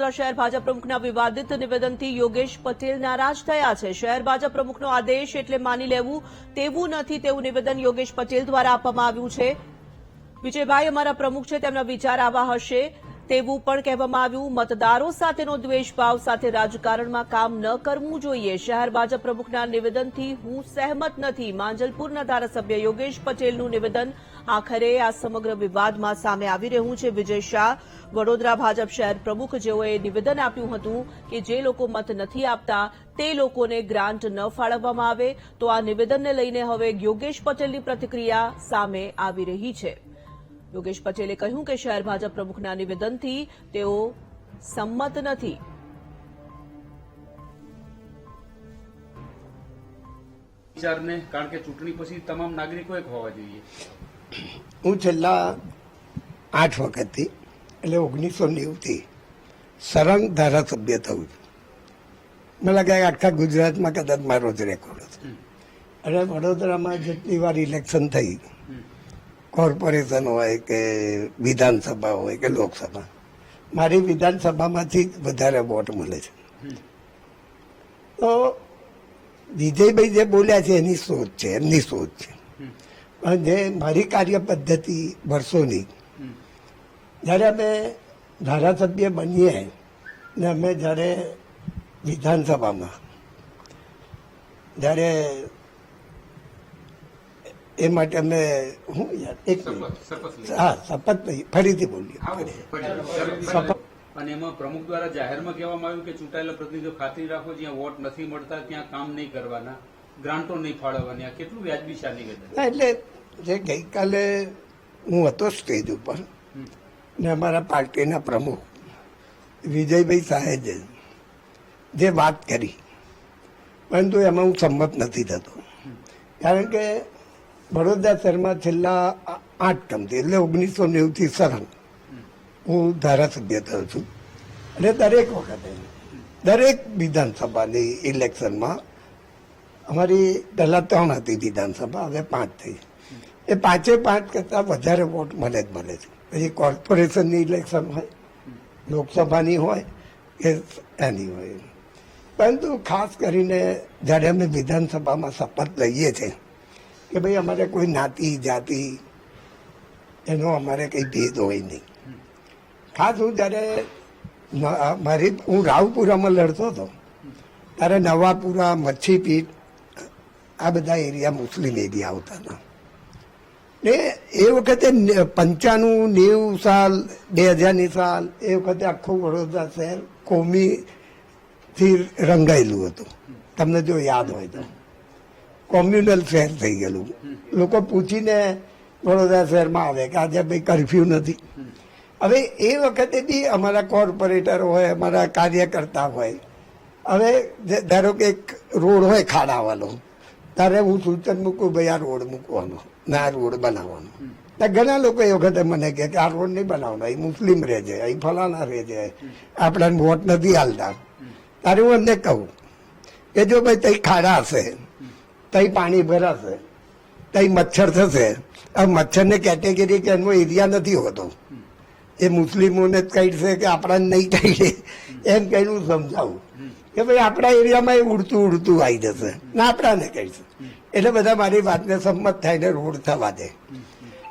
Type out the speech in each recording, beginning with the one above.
વડોદરા શહેર ભાજપ પ્રમુખના વિવાદિત નિવેદનથી યોગેશ પટેલ નારાજ થયા છે. શહેર ભાજપ પ્રમુખનો આદેશ એટલે માની લેવું તેવું નથી તેવું નિવેદન યોગેશ પટેલ દ્વારા આપવામાં આવ્યું છે. વિજયભાઈ અમારા પ્રમુખ છે, તેમના વિચાર આવા હશે. તેવું પણ કહેવામાં આવ્યું. મતદારો સાથેનો દ્વેષભાવ સાથે રાજકારણમાં કામ ન કરવું જોઈએ. શહેર ભાજપ પ્રમુખના નિવેદનથી હું સહેમત નથી. માંજલપુરના ધારાસભ્ય યોગેશ પટેલનું નિવેદન આખરે આ સમગ્ર વિવાદમાં સામે આવી રહ્યું છે. વિજય શાહ, વડોદરા ભાજપ શહેર પ્રમુખ, જેઓએ નિવેદન આપ્યું હતું કે જે લોકો મત નથી આપતા, તે લોકોને ગ્રાન્ટ ન ફાળવવામાં આવે. તો આ નિવેદનને લઈને હવે યોગેશ પટેલની પ્રતિક્રિયા સામે આવી રહી છે. યોગેશ પટેલે કહ્યું કે શહેર ભાજપ પ્રમુખના નિવેદનથી તેઓ સંમત નથી. વિચારને કારણ કે ચૂંટણી પછી તમામ નાગરિકો એક હોવા જોઈએ. હું છેલ્લા આઠ વખતથી એટલે ઓગણીસો નેવુંથી સરંગ ધારાસભ્ય થયું છું. મને લાગે કે આખા ગુજરાતમાં કદાચ મારો જ રેકોર્ડ હતો અને વડોદરામાં જેટલી વાર ઇલેક્શન થઈ કોર્પોરેશન હોય કે વિધાનસભા હોય કે લોકસભા, મારી વિધાનસભામાંથી જ વધારે વોટ મળે છે. તો વિજયભાઈ જે બોલ્યા છે, એની સોચ છે, એમની સોચ છે. પણ જે મારી કાર્ય પદ્ધતિ વર્ષોની, જ્યારે અમે ધારાસભ્ય બનીએ ને અમે જ્યારે વિધાનસભામાં, જ્યારે એ માટે અમે હું યાર એક. હા શપથ નહીં ફરીથી બોલીએ. શપથ. અને એમાં પ્રમુખ દ્વારા જાહેરમાં કહેવામાં આવ્યું કે ચૂંટાયેલા પ્રતિનિધિઓ ખાતરી રાખો જ્યાં વોટ નથી મળતા ત્યાં કામ નહીં કરવાના ગ્રાન્ટો નહીં ફાળવવાની. આ કેટલું વ્યાજબી આ નિવેદન? એટલે જે ગઈકાલે હું હતો સ્ટેજ ઉપર ને અમારા પાર્ટીના પ્રમુખ વિજયભાઈ સાહેજે જે વાત કરી પરંતુ એમાં હું સંમત નથી થતો. કારણ કે વડોદરા શહેરમાં છેલ્લા આઠ ટર્મથી એટલે ઓગણીસો નેવુંથી સરંગ હું ધારાસભ્ય થયો છું. અને દરેક વખતે, દરેક વિધાનસભાની ઇલેક્શનમાં અમારી પહેલાં ત્રણ હતી વિધાનસભા, હવે પાંચ થઈ. એ પાંચે પાંચ કરતાં વધારે વોટ મને જ મળે છે. પછી કોર્પોરેશનની ઇલેક્શન હોય, લોકસભાની હોય, કે એની હોય. પરંતુ ખાસ કરીને જ્યારે અમે વિધાનસભામાં શપથ લઈએ છીએ કે ભાઈ અમારે કોઈ નાતી, જાતિ, એનો અમારે કંઈ ભેદ હોય નહીં. ખાસ હું જ્યારે મારી, હું રાવપુરામાં લડતો હતો, ત્યારે નવાપુરા મચ્છીપીઠ આ બધા એરિયા મુસ્લિમ એરિયા આવતા હતા. ને એ વખતે પંચાણું, નેવું સાલ, બે હજારની સાલ, એ વખતે આખું વડોદરા શહેર કોમીથી રંગાયેલું હતું. તમને જો યાદ હોય તો. કોમ્યુનલ શહેર થઈ ગયેલું. લોકો પૂછીને વડોદરા શહેરમાં આવે કે આજે ભાઈ કરફ્યુ નથી. હવે એ વખતે બી અમારા કોર્પોરેટર હોય, અમારા કાર્યકર્તા હોય. હવે ધારો કે એક રોડ હોય ખાડાવાળો, ત્યારે હું સૂચન મૂકું, ભાઈ આ રોડ મૂકવાનો, ને આ રોડ બનાવવાનો. ઘણા લોકો એ વખતે મને કે, આ રોડ નહીં બનાવવાનો, અહીં મુસ્લિમ રહે છે, અહીં ફલાણા રહે છે, આપણાને વોટ નથી હાલતા ત્યારે હું એમને કહું કે, જો ભાઈ તઈ ખાડા હશે તઈ પાણી ભરાશે, તઈ મચ્છર થશે. આ મચ્છરને કેટેગરી કે એનો એરિયા નથી હોતો. એ મુસ્લિમોને જ છે કે આપણાને નહીં કહીએ એમ કહીને સમજાવું. કે ભાઈ આપણા એરિયામાં એ ઉડતું ઉડતું આવી જશે. ને, આપણાને કહીશું એટલે બધા મારી વાતને સંમત થઈને રોડ થવા દે.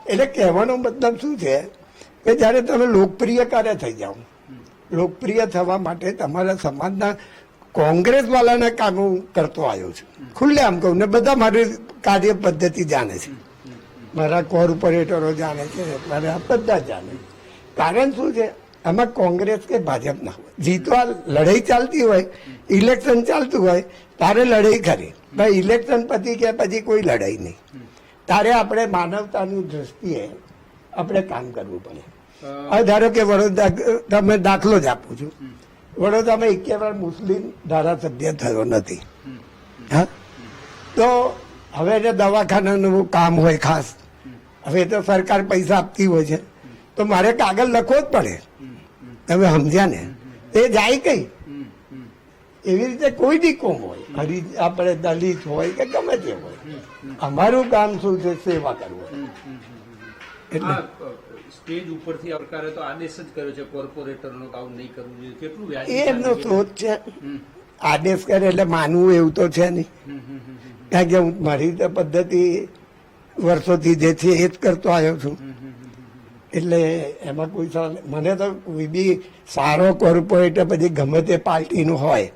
એટલે કહેવાનો મતલબ શું છે કે જ્યારે તમે લોકપ્રિય કાર્ય થઈ જાઓ, લોકપ્રિય થવા માટે તમારા સમાજના કોંગ્રેસ વાળાના કામો હું કરતો આવ્યો છું. ખુલ્લે આમ કહું ને બધા મારી કાર્ય પદ્ધતિ જાણે છે. મારા કોર્પોરેટરો જાણે છે મારા બધા જાણે કારણ શું છે? આમાં કોંગ્રેસ કે ભાજપ ના હોય. જીતવા લડાઈ ચાલતી હોય ઇલેક્શન ચાલતું હોય તારે લડાઈ ખરી ભાઈ ઇલેક્શન પછી કે પછી કોઈ લડાઈ નહીં. તારે આપણે માનવતાની દ્રષ્ટિએ આપણે કામ કરવું પડે. હવે ધારો કે વડોદરા તમે દાખલો જ આપું છું. વડોદરામાં એકેવાર મુસ્લિમ ધારાસભ્ય થયો નથી. હા? તો હવે જે દવાખાનાનું કામ હોય ખાસ. હવે તો સરકાર પૈસા આપતી હોય છે. તો મારે કાગળ લખવો જ પડે. તમે સમજ્યા ને? એ જાય કઈ? એવી રીતે કોઈ બી કોમ હોય. ખરી આપણે દલિત હોય કે ગમે તે હોય. અમારું કામ શું છે? સેવા કરવું. એટલે સ્ટેજ ઉપરથી સરકારે તો આદેશ જ કર્યો છે કોર્પોરેટરનો આવું નહીં કરવું જોઈએ. કેટલું વ્યાજ એ એમનો શોધ છે. આદેશ કરે એટલે માનવું એવું તો છે નહીં. કારણ કે હું મારી પદ્ધતિ વર્ષોથી જે છે એ જ કરતો આવ્યો છું. એટલે એમાં કોઈ સવાલ મને તો કોઈ બી સારો કોર્પોરેટર પછી ગમે તે પાર્ટીનું હોય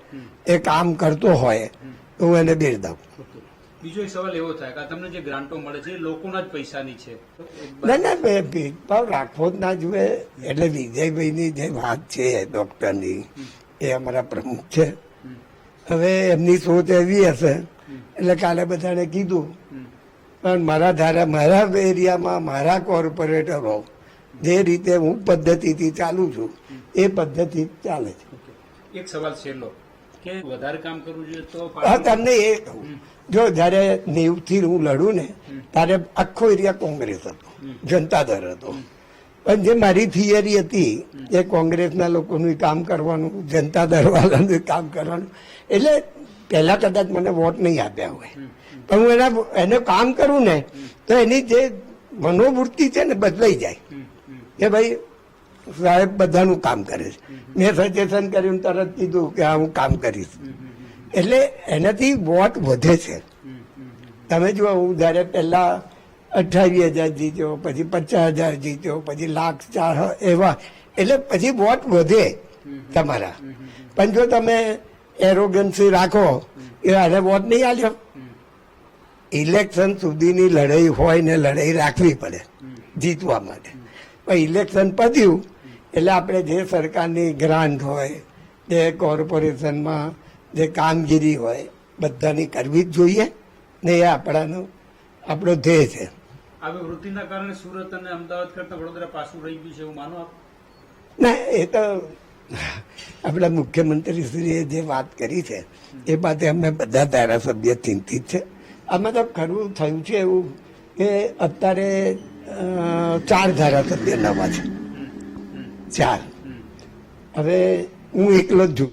એ કામ કરતો હોય તો હું એને બિરદાવું. બીજો એક સવાલ એવો થાય કે તમને જે ગ્રાન્ટો મળે છે લોકોના જ પૈસાની છે. ના ના ભેદભાવ રાખવો જ ના જોઈએ. એટલે વિજયભાઈની જે વાત છે ડોક્ટરની એ અમારા પ્રમુખ છે. હવે એમની સોચ એવી હશે. એટલે કાલે બધાને કીધું. પણ મારા ધારા મારા એરિયામાં મારા કોર્પોરેટરો જે રીતે હું પદ્ધતિથી ચાલુ છું એ પદ્ધતિ ચાલે છે. એક સવાલ છેલ્લો. કે વધારે કામ કરવું જોઈએ તો હા તમને એ કહું. જો જયારે નેવથી હું લડું ને ત્યારે આખો એરિયા કોંગ્રેસ હતો. જનતા દળ હતો. પણ જે મારી થિયરી હતી એ કોંગ્રેસના લોકોનું કામ કરવાનું જનતા દળ વાળાનું કામ કરવાનું એટલે પહેલા કદાચ મને વોટ નહીં આપ્યા હોય. પણ હું એના એને કામ કરું ને તો એની જે મનોવૃત્તિ છે ને બદલાઈ જાય. કે ભાઈ સાહેબ બધાનું કામ કરે છે. મેં સજેશન કર્યું તરત કીધું કે હા હું કામ કરીશ. એટલે એનાથી વોટ વધે છે. તમે જુઓ, હું જયારે પહેલા અઠ્ઠાવીસ હજાર જીત્યો, પછી પચાસ હજાર જીત્યો, પછી લાખ ચાર એવા. એટલે પછી વોટ વધે તમારા. પણ જો તમે એરોગન્સી રાખો, એ આને વોટ નહીં આલ્યો. ઇલેક્શન સુધીની લડાઈ હોય ને લડાઈ રાખવી પડે જીતવા માટે. પણ ઇલેક્શન પત્યું એટલે આપણે જે સરકારની ગ્રાન્ટ હોય જે કોર્પોરેશનમાં જે કામગીરી હોય બધાની કરવી જ જોઈએ ને એ આપણાનો આપણો ધ્યેય છે. આવી વૃત્તિના કારણે સુરત અને અમદાવાદ કરતા વડોદરા પાછું રહી ગયું છે એવું માનો આપ? ના એ તો આપણા મુખ્યમંત્રીશ્રીએ જે વાત કરી છે એ માટે અમે બધા ધારાસભ્ય ચિંતિત છે. આમાં તો ખરું થયું છે એવું કે અત્યારે ચાર ધારાસભ્ય નવા છે. ચાર હવે હું એકલો જ છું.